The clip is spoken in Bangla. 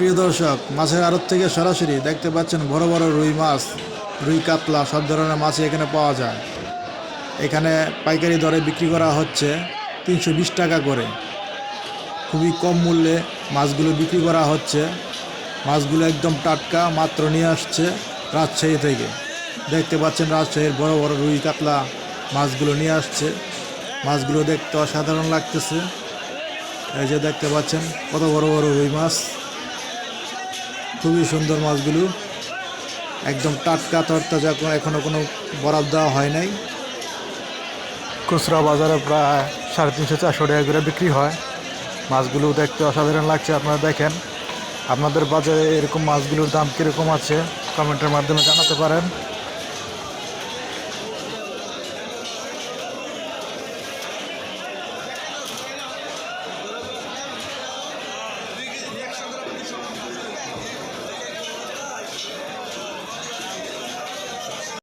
প্রিয় দর্শক, মাছের আড়ত থেকে সরাসরি দেখতে পাচ্ছেন বড় বড় রুই মাছ, রুই কাতলা, সব ধরনের মাছই এখানে পাওয়া যায়। এখানে পাইকারি দরে বিক্রি করা হচ্ছে তিনশো বিশ টাকা করে। খুবই কম মূল্যে মাছগুলো বিক্রি করা হচ্ছে। মাছগুলো একদম টাটকা, মাত্র নিয়ে আসছে রাজশাহী থেকে। দেখতে পাচ্ছেন রাজশাহীর বড় বড় রুই কাতলা মাছগুলো নিয়ে আসছে। মাছগুলো দেখতে অসাধারণ লাগতেছে। এই যে দেখতে পাচ্ছেন কত বড় বড় রুই মাছ। খুবই সুন্দর মাছগুলো। একদম টাটকা, তরতাজা এখনও কোনো বরাদ দেওয়া হয় নাই। খুচরা বাজারে প্রায় সাড়ে তিনশো, চারশো টাকা করে বিক্রি হয়। মাছগুলো দেখতে অসাধারণ লাগছে, আপনারা দেখেন। আপনাদের বাজারে এরকম মাছগুলোর দাম কীরকম আছে, কমেন্টের মাধ্যমে জানাতে পারেন।